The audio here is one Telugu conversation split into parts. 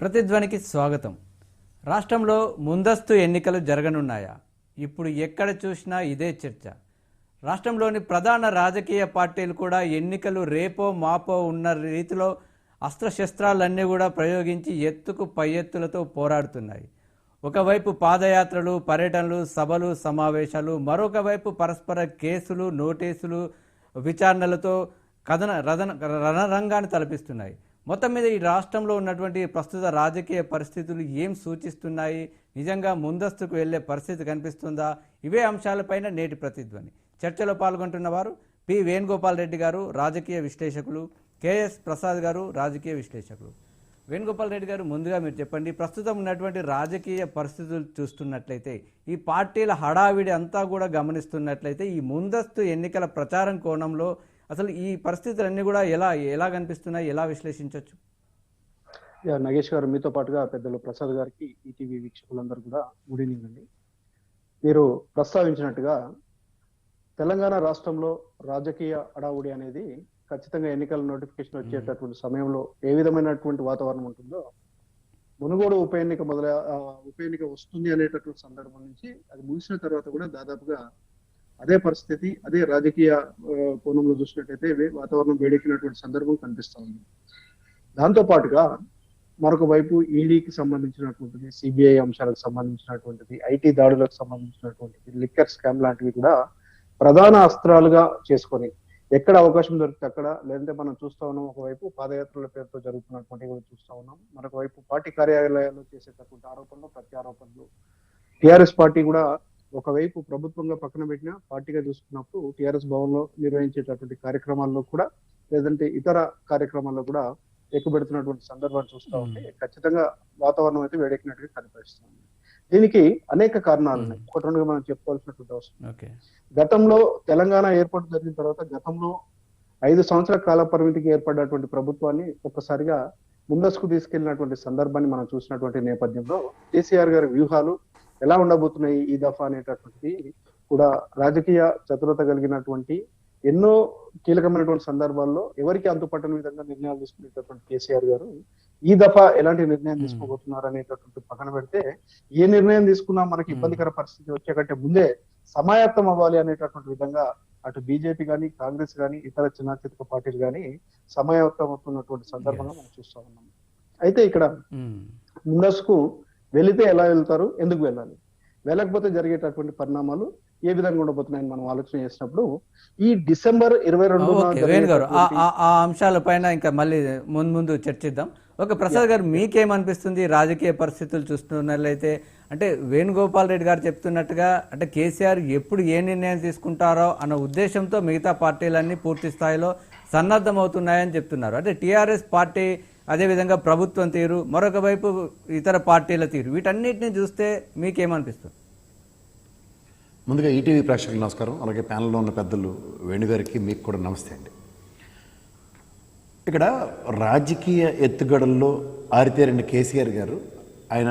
ప్రతిధ్వనికి స్వాగతం. రాష్ట్రంలో ముందస్తు ఎన్నికలు జరగనున్నాయా? ఇప్పుడు ఎక్కడ చూసినా ఇదే చర్చ. రాష్ట్రంలోని ప్రధాన రాజకీయ పార్టీలు కూడా ఎన్నికలు రేపో మాపో ఉన్న రీతిలో అస్త్రశస్త్రాలన్నీ కూడా ప్రయోగించి ఎత్తుకు పై ఎత్తులతో పోరాడుతున్నాయి. ఒకవైపు పాదయాత్రలు పర్యటనలు సభలు సమావేశాలు మరొక వైపు పరస్పర కేసులు నోటీసులు విచారణలతో కథన రథన రణరంగాన్ని తలపిస్తున్నాయి. మొత్తం మీద ఈ రాష్ట్రంలో ఉన్నటువంటి ప్రస్తుత రాజకీయ పరిస్థితులు ఏం సూచిస్తున్నాయి? నిజంగా ముందస్తుకు వెళ్ళే పరిస్థితి కనిపిస్తుందా? ఇవే అంశాలపైన నేటి ప్రతిధ్వని. చర్చలో పాల్గొంటున్న వారు పి. వేణుగోపాల్ రెడ్డి గారు రాజకీయ విశ్లేషకులు కెఎస్ ప్రసాద్ గారు రాజకీయ విశ్లేషకులు. వేణుగోపాల్ రెడ్డి గారు ముందుగా మీరు చెప్పండి. ప్రస్తుతం ఉన్నటువంటి రాజకీయ పరిస్థితులు చూస్తున్నట్లయితే ఈ పార్టీల హడావిడి అంతా కూడా గమనిస్తున్నట్లయితే ఈ ముందస్తు ఎన్నికల ప్రచారం కోణంలో అసలు ఈ పరిస్థితులన్నీ కూడా ఎలా ఎలా కనిపిస్తున్నాయి? ఎలా విశ్లేషించవచ్చు యా, నగేష్ గారు మీతో పాటుగా పెద్దలు ప్రసాద్ గారికి ఈటీవీ వీక్షకులందరూ కూడా గుడ్ ఈవినింగ్ అండి. మీరు ప్రస్తావించినట్టుగా తెలంగాణ రాష్ట్రంలో రాజకీయ అడావుడి అనేది ఖచ్చితంగా ఎన్నికల నోటిఫికేషన్ వచ్చేటటువంటి సమయంలో ఏ విధమైనటువంటి వాతావరణం ఉంటుందో మునుగోడు ఉప ఎన్నిక మొదల ఉప ఎన్నిక వస్తుంది అనేటటువంటి సందర్భం నుంచి అది ముగిసిన తర్వాత కూడా దాదాపుగా అదే పరిస్థితి అదే రాజకీయ కోణంలో చూసినట్టయితే వాతావరణం వేడెక్కినటువంటి సందర్భం కనిపిస్తా ఉంది. దాంతో పాటుగా మరొక వైపు ఈడీకి సంబంధించినటువంటిది సిబిఐ అంశాలకు సంబంధించినటువంటిది ఐటీ దాడులకు సంబంధించినటువంటిది లిక్కర్ స్కామ్ లాంటివి కూడా ప్రధాన అస్త్రాలుగా చేసుకొని ఎక్కడ అవకాశం దొరికితే అక్కడ లేదంటే మనం చూస్తా ఉన్నాం ఒకవైపు పాదయాత్రల పేరుతో జరుగుతున్నటువంటి కూడా చూస్తా ఉన్నాం. మరొక వైపు పార్టీ కార్యాలయాల్లో చేసేటటువంటి ఆరోపణలు ప్రత్యారోపణలు. టిఆర్ఎస్ పార్టీ కూడా ఒకవైపు ప్రభుత్వంగా పక్కన పెట్టిన పార్టీగా చూసుకున్నప్పుడు టిఆర్ఎస్ భవన్లో నిర్వహించేటటువంటి కార్యక్రమాల్లో కూడా లేదంటే ఇతర కార్యక్రమాల్లో కూడా ఎక్కుబెడుతున్నటువంటి సందర్భాన్ని చూస్తా ఉంటే ఖచ్చితంగా వాతావరణం అయితే వేడెక్కినట్టుగా కనిపిస్తుంది. దీనికి అనేక కారణాలు ఉన్నాయి. ఒకటి రెండుగా మనం చెప్పుకోవాల్సినటువంటి అవసరం గతంలో తెలంగాణ ఏర్పాటు జరిగిన తర్వాత గతంలో ఐదు సంవత్సరాల కాల పరిమితికి ఏర్పడినటువంటి ప్రభుత్వాన్ని ఒక్కసారిగా ముందస్తుకు తీసుకెళ్ళినటువంటి సందర్భాన్ని మనం చూసినటువంటి నేపథ్యంలో కేసీఆర్ గారి వ్యూహాలు ఎలా ఉండబోతున్నాయి ఈ దఫా అనేటటువంటిది కూడా రాజకీయ చతురత కలిగినటువంటి ఎన్నో కీలకమైనటువంటి సందర్భాల్లో ఎవరికి అంతుపట్టని విధంగా నిర్ణయాలు తీసుకునేటటువంటి కేసీఆర్ గారు ఈ దఫా ఎలాంటి నిర్ణయం. తీసుకోబోతున్నారు అనేటటువంటి పక్కన పెడితే ఏ నిర్ణయం తీసుకున్నా మనకి ఇబ్బందికర పరిస్థితి వచ్చే కంటే ముందే సమాయత్తం అవ్వాలి అనేటటువంటి విధంగా అటు బీజేపీ కానీ కాంగ్రెస్ కానీ ఇతర చిన్న చితక పార్టీలు కానీ సమాయత్తం అవుతున్నటువంటి సందర్భంగా మనం చూస్తా ఉన్నాం అయితే ఇక్కడ ఉమ్. వెళితే ఎలా వెళ్తారు? ఎందుకు వెళ్ళాలి? వెళ్ళకపోతే జరిగేటటువంటి పరిణామాలు ఏ విధంగా ఉండబోతున్నాయని మనం ఆలోచన చేసినప్పుడు ఈ డిసెంబర్ ఇరవై రెండు గారు ఆ- ఆ- ఆ అంశాలపైన ఇంకా మళ్ళీ ముందు ముందు చర్చిద్దాం. ఓకే ప్రసాద్ గారు మీకేమనిపిస్తుంది? రాజకీయ పరిస్థితులు చూస్తున్నట్లయితే అంటే వేణుగోపాల్ రెడ్డి గారు చెప్తున్నట్టుగా అంటే కేసీఆర్ ఎప్పుడు ఏ నిర్ణయం తీసుకుంటారో అన్న ఉద్దేశంతో మిగతా పార్టీలన్నీ పూర్తి స్థాయిలో సన్నద్ధమవుతున్నాయని చెప్తున్నారు. అంటే టీఆర్ఎస్ పార్టీ అదేవిధంగా ప్రభుత్వం తీరు మరొక వైపు ఇతర పార్టీల తీరు. వీటన్నిటిని చూస్తే మీకేమనిపిస్తుంది? ముందుగా ఈటీవీ ప్రేక్షకులు నమస్కారం. అలాగే ప్యానల్లో ఉన్న పెద్దలు వేణుగారికి మీకు కూడా నమస్తే అండి. ఇక్కడ రాజకీయ ఎత్తుగడల్లో ఆరితేరిన కేసీఆర్ గారు ఆయన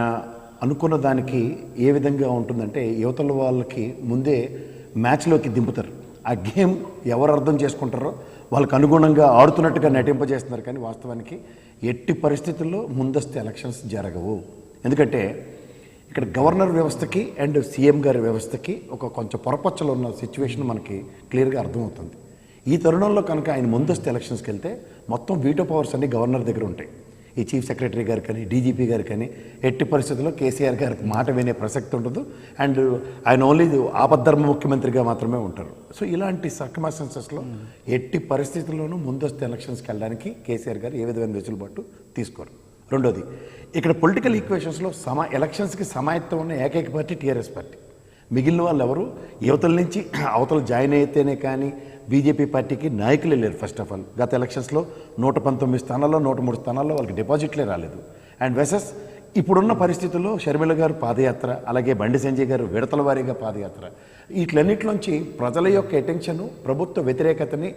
అనుకున్న దానికి ఏ విధంగా ఉంటుందంటే యువతల వాళ్ళకి ముందే మ్యాచ్లోకి దింపుతారు. ఆ గేమ్ ఎవరు అర్థం చేసుకుంటారో వాళ్ళకి అనుగుణంగా ఆడుతున్నట్టుగా నటింపజేస్తున్నారు. కానీ వాస్తవానికి ఎట్టి పరిస్థితుల్లో ముందస్తు ఎలక్షన్స్ జరగవు. ఎందుకంటే ఇక్కడ గవర్నర్ వ్యవస్థకి అండ్ సీఎం గారి వ్యవస్థకి ఒక కొంచెం పొరపచ్చలో ఉన్న సిచ్యువేషన్ మనకి క్లియర్గా అర్థమవుతుంది. ఈ తరుణంలో కనుక ఆయన ముందస్తు ఎలక్షన్స్కి వెళ్తే మొత్తం వీటో పవర్స్ అన్ని గవర్నర్ దగ్గర ఉంటాయి. ఈ చీఫ్ సెక్రటరీ గారు కానీ డీజీపీ గారు కానీ ఎట్టి పరిస్థితుల్లో కేసీఆర్ గారికి మాట వినే ప్రసక్తి ఉండదు. అండ్ ఆయన ఓన్లీ ఆపద్ధర్మ ముఖ్యమంత్రిగా మాత్రమే ఉంటారు. సో ఇలాంటి సర్కమాస్టెన్సెస్లో ఎట్టి పరిస్థితుల్లోనూ ముందస్తు ఎలక్షన్స్కి వెళ్ళడానికి కేసీఆర్ గారు ఏ విధమైన వెసులుబాటు తీసుకోరు. రెండోది ఇక్కడ పొలిటికల్ ఈక్వేషన్స్లో సమా ఎలక్షన్స్కి సమాయత్తం ఉన్న ఏకైక పార్టీ టీఆర్ఎస్ పార్టీ. మిగిలిన వాళ్ళు ఎవరు యువతల నుంచి అవతల జాయిన్ అయితేనే కానీ బీజేపీ పార్టీకి నాయకులే లేరు ఫస్ట్ ఆఫ్ ఆల్ గత ఎలక్షన్స్లో నూట పంతొమ్మిది స్థానాల్లో నూట మూడు స్థానాల్లో వాళ్ళకి డిపాజిట్లే రాలేదు. అండ్ వెసెస్ ఇప్పుడున్న పరిస్థితుల్లో షర్మిల గారు పాదయాత్ర అలాగే బండి సంజయ్ గారు విడతల వారీగా పాదయాత్ర. వీటిలన్నింటిలోంచి ప్రజల యొక్క అటెన్షన్ ప్రభుత్వ వ్యతిరేకతని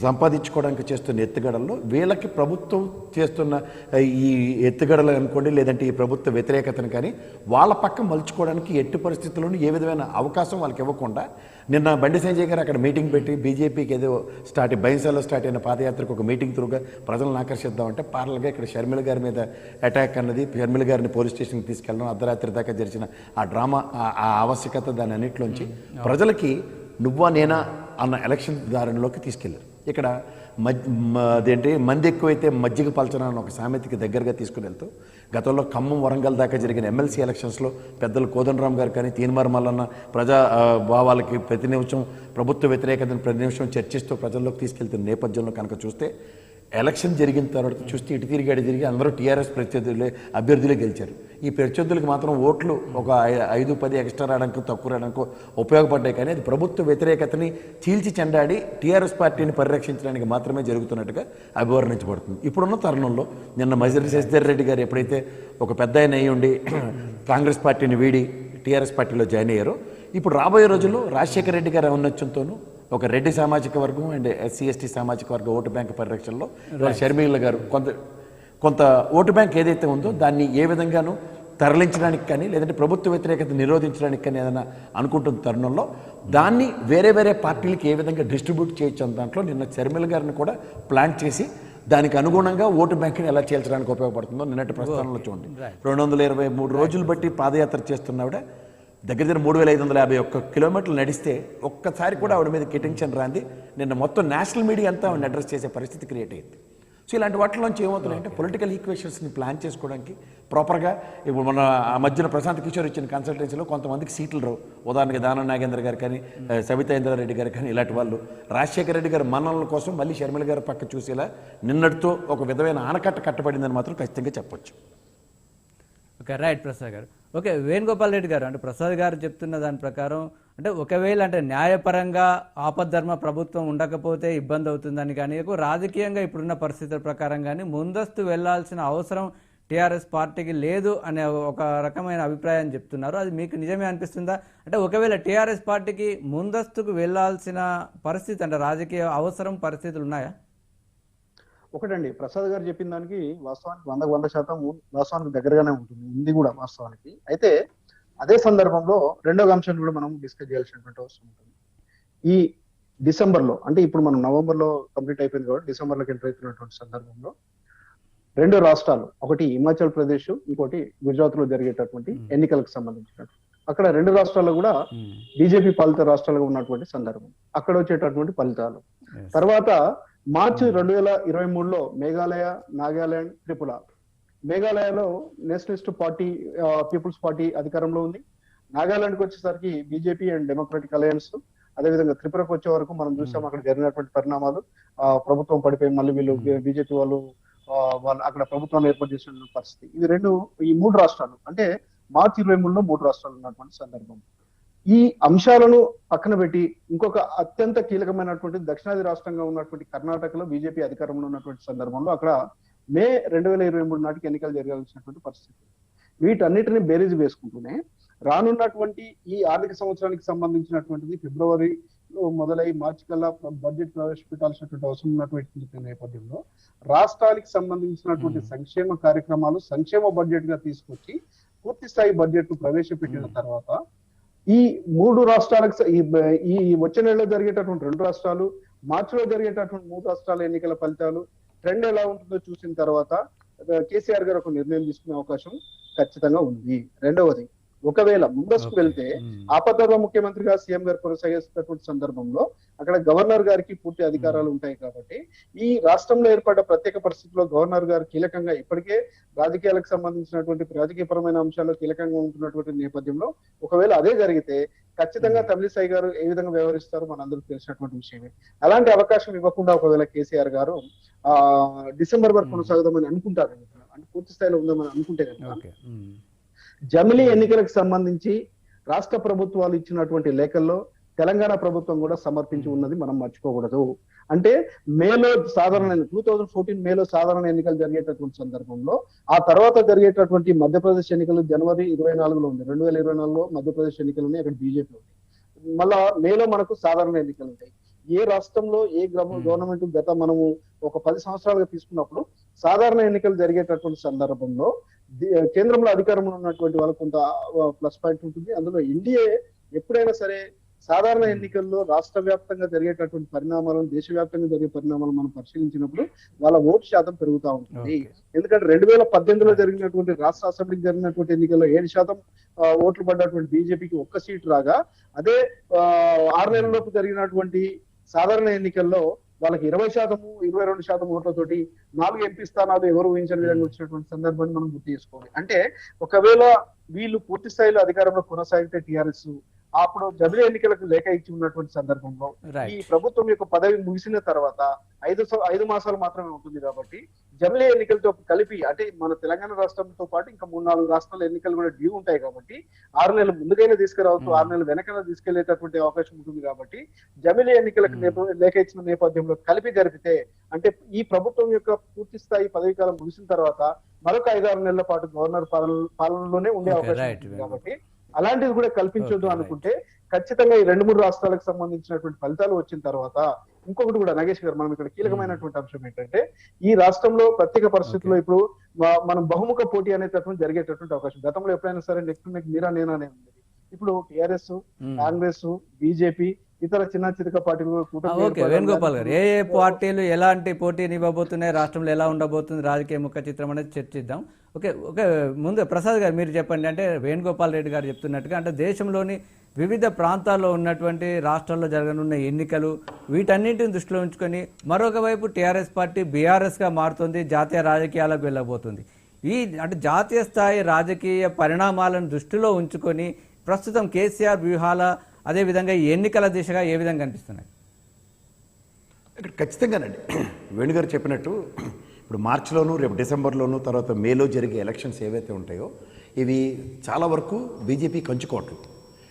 సంపాదించుకోవడానికి చేస్తున్న ఎత్తుగడల్లో వీళ్ళకి ప్రభుత్వం చేస్తున్న ఈ ఎత్తుగడలు అనుకోండి లేదంటే ఈ ప్రభుత్వ వ్యతిరేకతను కానీ వాళ్ళ పక్క మలుచుకోవడానికి ఎట్టి పరిస్థితుల్లోనూ ఏ విధమైన అవకాశం వాళ్ళకి ఇవ్వకుండా నిన్న బండి సంజయ్ గారు అక్కడ మీటింగ్ పెట్టి బీజేపీకి ఏదో స్టార్ట్ బైన్సాలో స్టార్ట్ అయిన పాదయాత్రకు ఒక మీటింగ్ త్రూగా ప్రజలను ఆకర్షిద్దామంటే పార్లర్గా ఇక్కడ షర్మిల గారి మీద అటాక్ అన్నది షర్మిల గారిని పోలీస్ స్టేషన్కి తీసుకెళ్ళడం అర్ధరాత్రి దాకా జరిచిన ఆ డ్రామా ఆ- ఆ ఆవశ్యకత దాని అన్నింటిలోంచి ప్రజలకి నువ్వా నేనా అన్న ఎలక్షన్ దారిలోకి తీసుకెళ్ళారు ఇక్కడ మద్ అదేంటి మంది ఎక్కువైతే మజ్జిగ పలచన ఒక సామెతకి దగ్గరగా తీసుకుని వెళ్తూ గతంలో ఖమ్మం వరంగల్ దాకా జరిగిన ఎమ్మెల్సీ ఎలక్షన్స్లో పెద్దలు కోదండరామ్ గారు కానీ తీన్మార్ మల్లన్న ప్రజా భావాలకి ప్రతి నిమిషం ప్రభుత్వ వ్యతిరేకతను ప్రతి నిమిషం చర్చిస్తూ ప్రజల్లోకి తీసుకెళ్తున్న నేపథ్యంలో కనుక చూస్తే ఎలక్షన్ జరిగిన తర్వాత చూస్తే ఇటు తిరిగి అటు తిరిగి అందరూ టీఆర్ఎస్ ప్రత్యర్థులే అభ్యర్థులే గెలిచారు. ఈ ప్రత్యర్థులకు మాత్రం ఓట్లు ఒక ఐదు పది ఎక్స్ట్రా రావడానికి తక్కువ రావడానికి ఉపయోగపడ్డాయి. కానీ అది ప్రభుత్వ వ్యతిరేకతని చీల్చి చెండాడి టీఆర్ఎస్ పార్టీని పరిరక్షించడానికి మాత్రమే జరుగుతున్నట్టుగా అభివర్ణించబడుతుంది. ఇప్పుడున్న తరుణంలో నిన్న మజిరి శశిధర్ రెడ్డి గారు ఎప్పుడైతే ఒక పెద్ద ఆయన అయి ఉండి కాంగ్రెస్ పార్టీని వీడి టీఆర్ఎస్ పార్టీలో జాయిన్ అయ్యారో ఇప్పుడు రాబోయే రోజుల్లో రాజశేఖర రెడ్డి గారి ఔన్నత్యంతోనూ ఒక రెడ్డి సామాజిక వర్గం అండ్ ఎస్సీ ఎస్టీ సామాజిక వర్గ ఓటు బ్యాంక్ పరిరక్షణలో షర్మిల గారు కొంత కొంత ఓటు బ్యాంక్ ఏదైతే ఉందో దాన్ని ఏ విధంగానూ తరలించడానికి కానీ లేదంటే ప్రభుత్వ వ్యతిరేకత నిరోధించడానికి కానీ ఏదైనా అనుకుంటున్న తరుణంలో దాన్ని వేరే వేరే పార్టీలకి ఏ విధంగా డిస్ట్రిబ్యూట్ చేయొచ్చు అన్న దాంట్లో నిన్న షర్మిల గారిని కూడా ప్లాన్ చేసి దానికి అనుగుణంగా ఓటు బ్యాంక్ని ఎలా చేల్చడానికి ఉపయోగపడుతుందో నిన్నటి ప్రస్థానంలో చూడండి. రెండు వందల ఇరవై మూడు రోజులు బట్టి పాదయాత్ర చేస్తున్నవిడ దగ్గర దగ్గర మూడు వేల ఐదు వందల యాభై ఒక్క కిలోమీటర్లు నడిస్తే ఒక్కసారి కూడా ఆవిడ మీద కిటించని రాంది. నిన్న మొత్తం నేషనల్ మీడియా అంతా ఆవిడ అడ్రస్ చేసే పరిస్థితి క్రియేట్ అయ్యింది. సో ఇలాంటి వాటిలోంచి ఏమవుతున్నాయంటే పొలిటికల్ ఈక్వేషన్స్ని ప్లాన్ చేసుకోవడానికి ప్రాపర్గా ఇప్పుడు మన ఆ మధ్యన ప్రశాంత్ కిషోర్ ఇచ్చిన కన్సల్టెన్సీలో కొంతమందికి సీట్లు రావు. ఉదాహరణకి దానం నాగేంద్ర గారు కానీ సవితా ఇంద్రారెడ్డి గారు కానీ ఇలాంటి వాళ్ళు. రాజశేఖర రెడ్డి గారి మన్ననల కోసం మళ్ళీ షర్మిల గారి పక్క చూసేలా నిన్నటితో ఒక విధమైన ఆనకట్ట కట్టబడిందని మాత్రం ఖచ్చితంగా చెప్పొచ్చు. ఓకే రైట్ ప్రసాద్ గారు. ఓకే వేణుగోపాల్ రెడ్డి గారు అంటే ప్రసాద్ గారు చెప్తున్న దాని ప్రకారం అంటే ఒకవేళ అంటే న్యాయపరంగా ఆపద్ధర్మ ప్రభుత్వం ఉండకపోతే ఇబ్బంది అవుతుందని కానీ రాజకీయంగా ఇప్పుడున్న పరిస్థితుల ప్రకారం కానీ ముందస్తు వెళ్ళాల్సిన అవసరం టీఆర్ఎస్ పార్టీకి లేదు అనే ఒక రకమైన అభిప్రాయం చెప్తున్నారు. అది మీకు నిజమే అనిపిస్తుందా? అంటే ఒకవేళ టీఆర్ఎస్ పార్టీకి ముందస్తుకు వెళ్ళాల్సిన పరిస్థితి అంటే రాజకీయ అవసరం పరిస్థితులు ఉన్నాయా? ఒకటండి ప్రసాద్ గారు చెప్పిన దానికి వాస్తవానికి వందకు వంద శాతం వాస్తవానికి దగ్గరగానే ఉంటుంది ఉంది కూడా వాస్తవానికి. అయితే అదే సందర్భంలో రెండవ అంశం కూడా మనం డిస్కస్ చేయాల్సినటువంటి అవసరం ఉంటుంది. ఈ డిసెంబర్లో అంటే ఇప్పుడు మనం నవంబర్లో కంప్లీట్ అయిపోయింది కాబట్టి డిసెంబర్లోకి ఎంటర్ అవుతున్నటువంటి సందర్భంలో రెండు రాష్ట్రాలు ఒకటి హిమాచల్ ప్రదేశ్ ఇంకోటి గుజరాత్లో జరిగేటటువంటి ఎన్నికలకు సంబంధించినటువంటి. అక్కడ రెండు రాష్ట్రాల్లో కూడా బీజేపీ పాలిత రాష్ట్రాలుగా ఉన్నటువంటి సందర్భం. అక్కడ వచ్చేటటువంటి ఫలితాలు. తర్వాత మార్చి రెండు వేల ఇరవై మూడులో మేఘాలయ నాగాలాండ్ త్రిపుర. మేఘాలయలో నేషనలిస్ట్ పార్టీ పీపుల్స్ పార్టీ అధికారంలో ఉంది. నాగాలాండ్కి వచ్చేసరికి బీజేపీ అండ్ డెమోక్రటిక్ అలయన్స్. అదేవిధంగా త్రిపురకు వచ్చే వరకు మనం చూసాం అక్కడ జరిగినటువంటి పరిణామాలు. ఆ ప్రభుత్వం పడిపోయి మళ్ళీ వీళ్ళు బీజేపీ వాళ్ళు వాళ్ళు అక్కడ ప్రభుత్వాన్ని ఏర్పాటు చేసిన పరిస్థితి. ఇది రెండు ఈ మూడు రాష్ట్రాలు. అంటే మార్చి ఇరవై మూడులో మూడు రాష్ట్రాలు ఉన్నటువంటి సందర్భం. ఈ అంశాలను పక్కన పెట్టి ఇంకొక అత్యంత కీలకమైనటువంటి దక్షిణాది రాష్ట్రంగా ఉన్నటువంటి కర్ణాటకలో బీజేపీ అధికారంలో ఉన్నటువంటి సందర్భంలో అక్కడ మే రెండు వేల ఇరవై మూడు నాటికి ఎన్నికలు జరగాల్సినటువంటి పరిస్థితి వీటన్నిటిని బేరీజ్ వేసుకుంటూనే రానున్నటువంటి ఈ ఆర్థిక సంవత్సరానికి సంబంధించినటువంటిది ఫిబ్రవరి మొదలై మార్చి కల్లా బడ్జెట్ ప్రవేశపెట్టాల్సినటువంటి అవసరం ఉన్నటువంటి నేపథ్యంలో రాష్ట్రానికి సంబంధించినటువంటి సంక్షేమ కార్యక్రమాలు సంక్షేమ బడ్జెట్గా తీసుకొచ్చి పూర్తి స్థాయి బడ్జెట్ను ప్రవేశపెట్టిన తర్వాత ఈ మూడు రాష్ట్రాలకు ఈ వచ్చే నెలలో జరిగేటటువంటి రెండు రాష్ట్రాలు మార్చిలో జరిగేటటువంటి మూడు రాష్ట్రాల ఎన్నికల ఫలితాలు ట్రెండ్ ఎలా ఉంటుందో చూసిన తర్వాత కేసీఆర్ గారు ఒక నిర్ణయం తీసుకునే అవకాశం ఖచ్చితంగా ఉంది. రెండవది ఒకవేళ ముందస్తుకు వెళ్తే ఆపద్ధర్మ ముఖ్యమంత్రిగా సీఎం గారు కొనసాగిస్తున్నటువంటి సందర్భంలో అక్కడ గవర్నర్ గారికి పూర్తి అధికారాలు ఉంటాయి కాబట్టి ఈ రాష్ట్రంలో ఏర్పడ్డ ప్రత్యేక పరిస్థితుల్లో గవర్నర్ గారు కీలకంగా ఇప్పటికే రాజకీయాలకు సంబంధించినటువంటి రాజకీయపరమైన అంశాల్లో కీలకంగా ఉంటున్నటువంటి నేపథ్యంలో ఒకవేళ అదే జరిగితే ఖచ్చితంగా తమిళిసై గారు ఏ విధంగా వ్యవహరిస్తారో మనందరికీ తెలిసినటువంటి విషయమే. అలాంటి అవకాశం ఇవ్వకుండా ఒకవేళ కేసీఆర్ గారు ఆ డిసెంబర్ వరకు కొనసాగుదామని అనుకుంటారు. అంటే పూర్తి స్థాయిలో ఉందామని అనుకుంటే కనుక. జమిలీ ఎన్నికలకు సంబంధించి రాష్ట్ర ప్రభుత్వాలు ఇచ్చినటువంటి లేఖల్లో తెలంగాణ ప్రభుత్వం కూడా సమర్పించి ఉన్నది మనం మర్చిపోకూడదు. అంటే మేలో సాధారణ టూ థౌజండ్ ఫోర్టీన్ మేలో సాధారణ ఎన్నికలు జరిగేటటువంటి సందర్భంలో ఆ తర్వాత జరిగేటటువంటి మధ్యప్రదేశ్ ఎన్నికలు జనవరి ఇరవై నాలుగులో ఉంది రెండు వేల ఇరవై నాలుగులో మధ్యప్రదేశ్ ఎన్నికలు ఉన్నాయి అక్కడ బీజేపీ ఉంది. మళ్ళా మేలో మనకు సాధారణ ఎన్నికలు ఉంటాయి. ఏ రాష్ట్రంలో ఏ గవర్నమెంట్ గత మనము ఒక పది సంవత్సరాలుగా తీసుకున్నప్పుడు సాధారణ ఎన్నికలు జరిగేటటువంటి సందర్భంలో కేంద్రంలో అధికారంలో ఉన్నటువంటి వాళ్ళకు కొంత ప్లస్ పాయింట్ ఉంటుంది. అందులో ఎన్డీఏ ఎప్పుడైనా సరే సాధారణ ఎన్నికల్లో రాష్ట్ర వ్యాప్తంగా జరిగేటటువంటి పరిణామాలను దేశవ్యాప్తంగా జరిగే పరిణామాలను మనం పరిశీలించినప్పుడు వాళ్ళ ఓటు శాతం పెరుగుతా ఉంటుంది. ఎందుకంటే రెండు వేల పద్దెనిమిదిలో జరిగినటువంటి రాష్ట్ర అసెంబ్లీకి జరిగినటువంటి ఎన్నికల్లో ఏడు శాతం ఓట్లు పడ్డటువంటి బీజేపీకి ఒక్క సీటు రాగా అదే ఆరు నెలలలోపు జరిగినటువంటి సాధారణ ఎన్నికల్లో వాళ్ళకి ఇరవై శాతము ఇరవై రెండు శాతం ఓట్లతోటి నాలుగు ఎంపీ స్థానాలు ఎవరు ఊహించని విధంగా వచ్చినటువంటి సందర్భాన్ని మనం గుర్తు చేసుకోవాలి. అంటే ఒకవేళ వీళ్ళు పూర్తి స్థాయిలో అధికారంలో కొనసాగితే టిఆర్ఎస్ అప్పుడు జమిలీ ఎన్నికలకు లేఖ ఇచ్చి ఉన్నటువంటి సందర్భంలో ఈ ప్రభుత్వం యొక్క పదవి ముగిసిన తర్వాత ఐదు ఐదు మాసాలు మాత్రమే ఉంటుంది కాబట్టి జమిలీ ఎన్నికలతో కలిపి అంటే మన తెలంగాణ రాష్ట్రంతో పాటు ఇంకా మూడు నాలుగు రాష్ట్రాల ఎన్నికలు కూడా డ్యూ ఉంటాయి కాబట్టి ఆరు నెలలు ముందుకైనా తీసుకురావచ్చు Hmm. ఆరు నెలలు వెనకైనా తీసుకెళ్ళేటటువంటి అవకాశం ఉంటుంది కాబట్టి జమిలీ ఎన్నికలకు Hmm. లేఖ ఇచ్చిన నేపథ్యంలో కలిపి జరిపితే అంటే ఈ ప్రభుత్వం యొక్క పూర్తి స్థాయి పదవి కాలం ముగిసిన తర్వాత మరొక ఐదారు నెలల పాటు గవర్నర్ పాలన పాలనలోనే ఉండే అవకాశం కాబట్టి అలాంటిది కూడా కల్పించొద్దు. అనుకుంటే ఖచ్చితంగా ఈ రెండు మూడు రాష్ట్రాలకు సంబంధించినటువంటి ఫలితాలు వచ్చిన తర్వాత ఇంకొకటి కూడా నగేష్ గారు మనం ఇక్కడ కీలకమైనటువంటి అంశం ఏంటంటే ఈ రాష్ట్రంలో ప్రత్యేక పరిస్థితుల్లో ఇప్పుడు మనం బహుముఖ పోటీ అనేటటువంటి జరిగేటటువంటి అవకాశం. గతంలో ఎప్పుడైనా సరే నెక్ టు నెక్ మీరా నేనా అనే ఉంది ఇప్పుడు టిఆర్ఎస్ కాంగ్రెస్ బీజేపీ ఇతర చిన్న చితక పార్టీలు ఓకే ఏర్పడడం వేణుగోపాల్ గారు ఏ ఏ పార్టీలు ఎలాంటి పోటీని ఇవ్వబోతున్నాయి రాష్ట్రంలో ఎలా ఉండబోతుంది రాజకీయ ముఖ చిత్రం అనేది చర్చిద్దాం. ఓకే ఓకే ముందు ప్రసాద్ గారు మీరు చెప్పండి. అంటే వేణుగోపాల్ రెడ్డి గారు చెప్తున్నట్టుగా అంటే దేశంలోని వివిధ ప్రాంతాల్లో ఉన్నటువంటి రాష్ట్రాల్లో జరగనున్న ఎన్నికలు వీటన్నింటిని దృష్టిలో ఉంచుకొని మరొక వైపు టీఆర్ఎస్ పార్టీ బీఆర్ఎస్గా మారుతుంది జాతీయ రాజకీయాలకు వెళ్ళబోతుంది. ఈ అంటే జాతీయ స్థాయి రాజకీయ పరిణామాలను దృష్టిలో ఉంచుకొని ప్రస్తుతం కేసీఆర్ వ్యూహాల అదేవిధంగా ఈ ఎన్నికల దిశగా ఏ విధంగా కనిపిస్తున్నాయి? ఇక్కడ ఖచ్చితంగానండి. వేణుగారు చెప్పినట్టు ఇప్పుడు మార్చిలోను రేపు డిసెంబర్లోను తర్వాత మేలో జరిగే ఎలక్షన్స్ ఏవైతే ఉంటాయో ఇవి చాలా వరకు బీజేపీ కంచుకోవటం.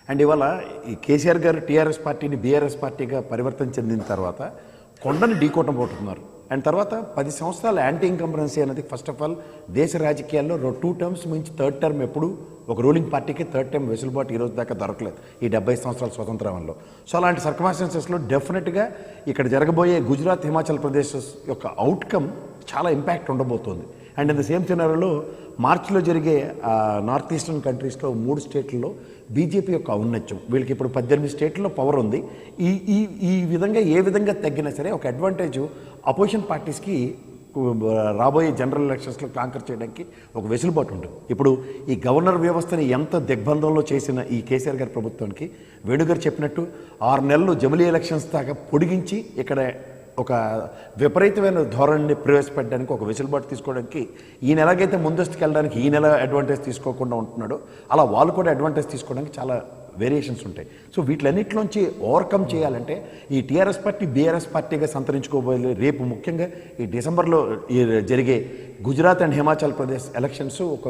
అండ్ ఇవాళ ఈ కేసీఆర్ గారు టీఆర్ఎస్ పార్టీని బీఆర్ఎస్ పార్టీగా పరివర్తన చెందిన తర్వాత కొండను ఢీకోటం పోతున్నారు. అండ్ తర్వాత పది సంవత్సరాల యాంటీ ఇన్కంబరెన్సీ అనేది ఫస్ట్ ఆఫ్ ఆల్ దేశ రాజకీయాల్లో టూ టర్మ్స్ మించి థర్డ్ టర్మ్ ఎప్పుడు ఒక రూలింగ్ పార్టీకి థర్డ్ టైం వెసులుబాటు ఈ రోజు దాకా దొరకలేదు ఈ డెబ్బై సంవత్సరాల స్వతంత్రంలో సో అలాంటి సర్కమాస్టెన్సెస్లో డెఫినెట్గా ఇక్కడ జరగబోయే గుజరాత్ హిమాచల్ ప్రదేశ్ యొక్క అవుట్కమ్ చాలా ఇంపాక్ట్ ఉండబోతోంది. అండ్ ఇన్ ద సేమ్ సినారీలో మార్చిలో జరిగే నార్త్ ఈస్టర్న్ కంట్రీస్లో మూడు స్టేట్లలో బీజేపీ యొక్క ఔన్నత్యం. వీళ్ళకి ఇప్పుడు పద్దెనిమిది స్టేట్లలో పవర్ ఉంది. ఈ ఈ ఈ విధంగా ఏ విధంగా తగ్గినా సరే ఒక అడ్వాంటేజ్ అపోజిషన్ పార్టీస్కి రాబోయే జనరల్ ఎలక్షన్స్లో కాంకర్ చేయడానికి ఒక వెసులుబాటు ఉంటుంది. ఇప్పుడు ఈ గవర్నర్ వ్యవస్థని ఎంత దిగ్బంధంలో చేసిన ఈ కేసీఆర్ గారి ప్రభుత్వానికి వేణుగారు చెప్పినట్టు ఆరు నెలలు జమిలీ ఎలక్షన్స్ దాకా పొడిగించి ఇక్కడ ఒక విపరీతమైన ధోరణిని ప్రవేశపెట్టడానికి ఒక వెసులుబాటు తీసుకోవడానికి ఈయన ఎలాగైతే ముందస్తుకు వెళ్ళడానికి ఈ నెల అడ్వాంటేజ్ తీసుకోకుండా ఉంటున్నాడో. అలా వాళ్ళు కూడా అడ్వాంటేజ్ తీసుకోవడానికి చాలా వేరియేషన్స్ ఉంటాయి. సో వీటిలన్నింటిలోంచి ఓవర్కమ్ చేయాలంటే ఈ టీఆర్ఎస్ పార్టీ బీఆర్ఎస్ పార్టీగా సంతరించుకోబోయే రేపు ముఖ్యంగా ఈ డిసెంబర్లో ఈ జరిగే గుజరాత్ అండ్ హిమాచల్ ప్రదేశ్ ఎలక్షన్స్ ఒక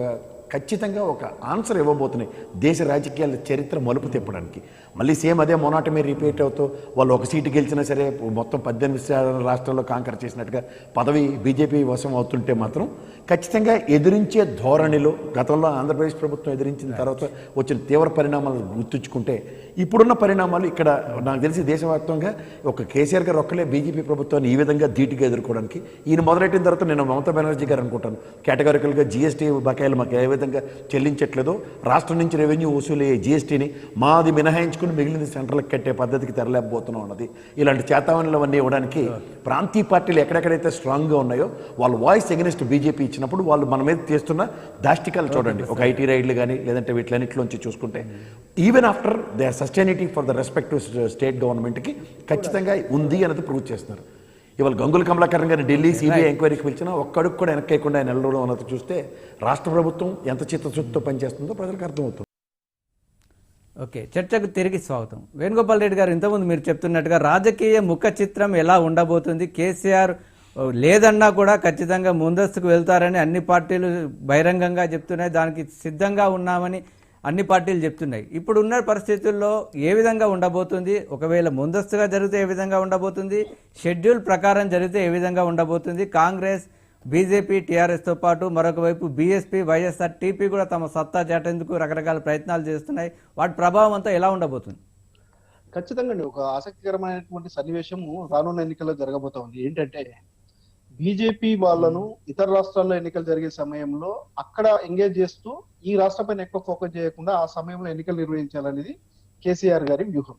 ఖచ్చితంగా ఒక ఆన్సర్ ఇవ్వబోతున్నాయి దేశ రాజకీయాల చరిత్ర మలుపు తిప్పడానికి. మళ్ళీ సేమ్ అదే మొనాటమే రిపీట్ అవుతూ వాళ్ళు ఒక సీటు గెలిచినా సరే మొత్తం పద్దెనిమిది శా- రాష్ట్రాల్లో కాంకర్ చేసినట్టుగా పదవి బీజేపీ వశం అవుతుంటే మాత్రం ఖచ్చితంగా ఎదిరించే ధోరణిలో గతంలో ఆంధ్రప్రదేశ్ ప్రభుత్వం ఎదిరించిన తర్వాత వచ్చిన తీవ్ర పరిణామాలు గుర్తుంచుకుంటే ఇప్పుడున్న పరిణామాలు ఇక్కడ నాకు తెలిసి దేశవ్యాప్తంగా ఒక కేసీఆర్ గారు ఒక్కలే బీజేపీ ప్రభుత్వాన్ని ఈ విధంగా ధీటుగా ఎదుర్కోవడానికి ఈయన మొదలెట్టిన తర్వాత నేను మమతా బెనర్జీ గారు అనుకుంటాను కేటగారికల్గా జీఎస్టీ బకాయిలు మాకు ఏ విధంగా చెల్లించట్లేదో రాష్ట్రం నుంచి రెవెన్యూ వసూలయ్యే జీఎస్టీని మాది మినహాయించుకుని మిగిలిన సెంట్రల్కి కట్టే పద్ధతికి తెరలేకపోతున్నాం అన్నది. ఇలాంటి అవన్నీ ఇవ్వడానికి ప్రాంతీయ పార్టీలు ఎక్కడెక్కడైతే స్ట్రాంగ్గా ఉన్నాయో వాళ్ళ వాయిస్ ఎగనిస్ట్ బీజేపీ ఇచ్చినప్పుడు వాళ్ళు మన మీద తీస్తున్న దాష్టికాలు చూడండి. ఒక ఐటీ రైడ్లు కానీ లేదంటే వీటిలన్నింటిలోంచి చూసుకుంటే even after the sustainability for the respective state గవర్నమెంట్కి ఖచ్చితంగా ఉంది అనేది ప్రూవ్ చేస్తున్నారు. ఇవాళ గంగుల కమలాకరణ్ గారిని ఢిల్లీ సిబిఐ ఎంక్వైరీకి పిలిచినా ఒక్కడికి కూడా వెనక్కేయకుండా ఆయన వెళ్ళడం అన్నది చూస్తే రాష్ట్ర ప్రభుత్వం ఎంత చిత్తశుద్ధితో పనిచేస్తుందో ప్రజలకు అర్థమవుతుంది. ఓకే చర్చకు తిరిగి స్వాగతం. వేణుగోపాల్ రెడ్డి గారు ఇంతకుముందు మీరు చెప్తున్నట్టుగా రాజకీయ ముఖ చిత్రం ఎలా ఉండబోతుంది? కేసీఆర్ లేదన్నా కూడా ఖచ్చితంగా ముందస్తుకు వెళ్తారని అన్ని పార్టీలు బహిరంగంగా చెప్తున్నాయి. దానికి సిద్ధంగా ఉన్నామని అన్ని పార్టీలు చెప్తున్నాయి. ఇప్పుడు ఉన్న పరిస్థితుల్లో ఏ విధంగా ఉండబోతుంది? ఒకవేళ ముందస్తుగా జరిగితే ఏ విధంగా ఉండబోతుంది? షెడ్యూల్ ప్రకారం జరిగితే ఏ విధంగా ఉండబోతుంది? కాంగ్రెస్ బీజేపీ టీఆర్ఎస్తో పాటు మరొక వైపు బీఎస్పీ వైఎస్ఆర్ టీపీ కూడా తమ సత్తా చాటేందుకు రకరకాల ప్రయత్నాలు చేస్తున్నాయి. వాటి ప్రభావం అంతా ఎలా ఉండబోతుంది? ఖచ్చితంగా అండి. ఒక ఆసక్తికరమైనటువంటి సన్నివేశము రానున్న ఎన్నికల్లో జరగబోతా ఉంది. ఏంటంటే బీజేపీ వాళ్ళను ఇతర రాష్ట్రాల్లో ఎన్నికలు జరిగే సమయంలో అక్కడ ఎంగేజ్ చేస్తూ ఈ రాష్ట్రం పైన ఎక్కువ ఫోకస్ చేయకుండా ఆ సమయంలో ఎన్నికలు నిర్వహించాలనేది కేసీఆర్ గారి వ్యూహం.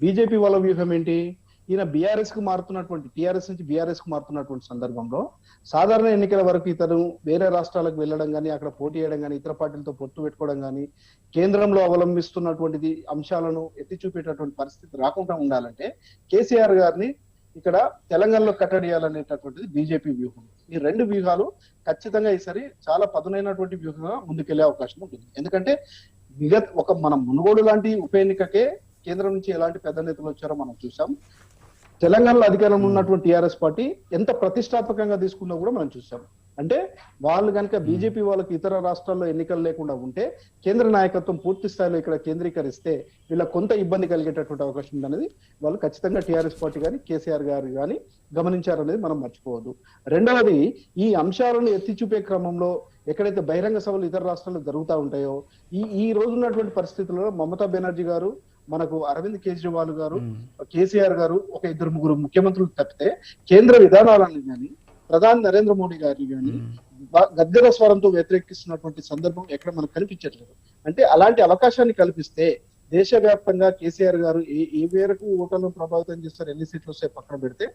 బీజేపీ వాళ్ళ వ్యూహం ఏంటి? ఈయన బీఆర్ఎస్కు మారుతున్నటువంటి టీఆర్ఎస్ నుంచి బీఆర్ఎస్కు మారుతున్నటువంటి సందర్భంలో సాధారణ ఎన్నికల వరకు ఇతను వేరే రాష్ట్రాలకు వెళ్ళడం కానీ అక్కడ పోటీ చేయడం కానీ ఇతర పార్టీలతో పొత్తు పెట్టుకోవడం కానీ కేంద్రంలో అవలంబిస్తున్నటువంటిది అంశాలను ఎత్తి చూపేటటువంటి పరిస్థితి రాకుండా ఉండాలంటే కేసీఆర్ గారిని ఇక్కడ తెలంగాణలో కట్టడియాలనేటటువంటిది బీజేపీ వ్యూహం. ఈ రెండు వ్యూహాలు ఖచ్చితంగా ఈసారి చాలా పదునైనటువంటి వ్యూహంగా ముందుకెళ్ళే అవకాశం ఉంటుంది. ఎందుకంటే విగత్ ఒక మన మునుగోడు లాంటి ఉప ఎన్నికకే కేంద్రం నుంచి ఎలాంటి పెద్ద నేతలు వచ్చారో మనం చూసాం తెలంగాణలో అధికారంలో ఉన్నటువంటి టిఆర్ఎస్ పార్టీ ఎంత ప్రతిష్టాత్మకంగా తీసుకున్నా కూడా మనం చూసాం. అంటే వాళ్ళు కనుక బీజేపీ వాళ్ళకి ఇతర రాష్ట్రాల్లో ఎన్నికలు లేకుండా ఉంటే కేంద్ర నాయకత్వం పూర్తి స్థాయిలో ఇక్కడ కేంద్రీకరిస్తే వీళ్ళ కొంత ఇబ్బంది కలిగేటటువంటి అవకాశం ఉందనేది వాళ్ళు ఖచ్చితంగా టిఆర్ఎస్ పార్టీ కానీ కేసీఆర్ గారు కానీ గమనించారనేది మనం మర్చిపోవద్దు. రెండవది ఈ అంశాలను ఎత్తి చూపే క్రమంలో ఎక్కడైతే బహిరంగ సభలు ఇతర రాష్ట్రాల్లో జరుగుతూ ఉంటాయో ఈ ఈ రోజు ఉన్నటువంటి పరిస్థితుల్లో మమతా బెనర్జీ గారు మనకు అరవింద్ కేజ్రీవాల్ గారు కేసీఆర్ గారు ఒక ఇద్దరు ముగ్గురు ముఖ్యమంత్రులు తప్పితే కేంద్ర విధానాలను కానీ ప్రధాని నరేంద్ర మోడీ గారిని కానీ బా- గద్దెర స్వరంతో వ్యతిరేకిస్తున్నటువంటి సందర్భం ఎక్కడ మనకు కనిపించట్లేదు. అంటే అలాంటి అవకాశాన్ని కల్పిస్తే దేశవ్యాప్తంగా కేసీఆర్ గారు ఏ ఏ మేరకు ఓటర్లను ప్రభావితం చేస్తారు ఎన్ని సీట్లు వస్తే పక్కన పెడితే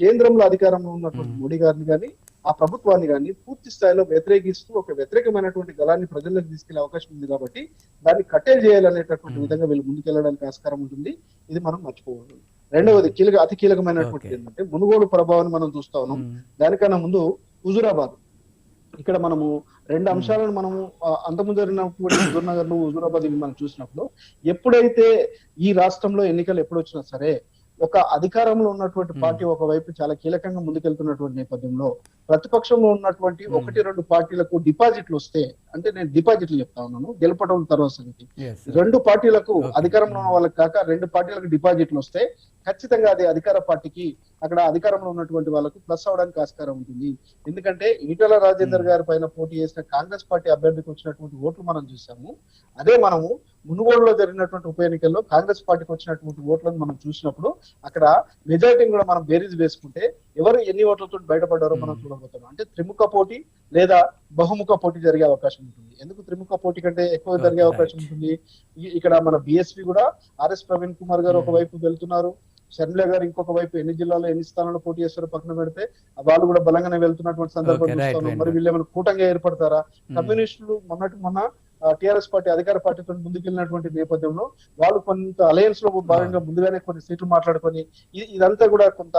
కేంద్రంలో అధికారంలో ఉన్నటువంటి మోడీ గారిని కానీ ఆ ప్రభుత్వాన్ని కానీ పూర్తి స్థాయిలో వ్యతిరేకిస్తూ ఒక వ్యతిరేకమైనటువంటి గలాన్ని ప్రజల్లోకి తీసుకెళ్ళే అవకాశం ఉంది కాబట్టి దాన్ని కట్టేలు చేయాలనేటటువంటి విధంగా వీళ్ళు ముందుకెళ్ళడానికి ఆస్కారం ఉంటుంది. ఇది మనం మర్చిపోవద్దు. రెండవది కీలక అతి కీలకమైనటువంటి. ఏంటంటే మునుగోడు ప్రభావాన్ని మనం చూస్తా ఉన్నాం. దానికన్నా ముందు హుజురాబాద్. ఇక్కడ మనము రెండు అంశాలను మనము ఆ, అంతకుముందు జరిగినప్పుడు హుజూర్ నగర్ను హుజూరాబాద్ మనం చూసినప్పుడు ఎప్పుడైతే ఈ రాష్ట్రంలో ఎన్నికలు ఎప్పుడు వచ్చినా సరే ఒక అధికారంలో ఉన్నటువంటి పార్టీ ఒకవైపు చాలా కీలకంగా ముందుకెళ్తున్నటువంటి నేపథ్యంలో ప్రతిపక్షంలో ఉన్నటువంటి ఒకటి రెండు పార్టీలకు డిపాజిట్లు వస్తే అంటే నేను డిపాజిట్లు చెప్తా ఉన్నాను గెలపడం తర్వాత సంగతి. రెండు పార్టీలకు. అధికారంలో ఉన్న వాళ్ళకి కాక రెండు పార్టీలకు డిపాజిట్లు వస్తే ఖచ్చితంగా అది అధికార పార్టీకి అక్కడ అధికారంలో ఉన్నటువంటి వాళ్ళకు ప్లస్ అవడానికి ఆస్కారం ఉంటుంది. ఎందుకంటే ఈటల రాజేందర్ గారి పైన పోటీ చేసిన కాంగ్రెస్ పార్టీ అభ్యర్థికి వచ్చినటువంటి ఓట్లు మనం చూసాము. అదే మనము మునుగోడులో జరిగినటువంటి ఉప ఎన్నికల్లో కాంగ్రెస్ పార్టీకి వచ్చినటువంటి ఓట్లను మనం చూసినప్పుడు అక్కడ మెజారిటీని కూడా మనం బేరీజ్ వేసుకుంటే ఎవరు ఎన్ని ఓట్లతో బయటపడ్డారో మనం చూడబోతున్నాం. అంటే త్రిముఖ పోటీ లేదా బహుముఖ పోటీ జరిగే అవకాశం ఉంటుంది. ఎందుకు త్రిముఖ పోటీ కంటే ఎక్కువ జరిగే అవకాశం. ఉంటుంది? ఇక్కడ మన బిఎస్పీ కూడా ఆర్ఎస్ ప్రవీణ్ కుమార్ గారు ఒకవైపు వెళ్తున్నారు. షర్మిల గారు ఇంకొక వైపు ఎన్ని జిల్లాలో ఎన్ని స్థానాల్లో పోటీ చేస్తారో పక్కన పెడితే వాళ్ళు కూడా బలంగానే వెళ్తున్నటువంటి సందర్భం చూస్తాను. మరి. వీళ్ళు ఏమైనా కూటంగా ఏర్పడతారా? కమ్యూనిస్టులు మొన్నటి మొన్న టిఆర్ఎస్ పార్టీ అధికార పార్టీతో ముందుకెళ్ళినటువంటి నేపథ్యంలో వాళ్ళు కొంత అలయన్స్లో భాగంగా ముందుగానే కొన్ని సీట్లు మాట్లాడుకొని ఇదంతా కూడా కొంత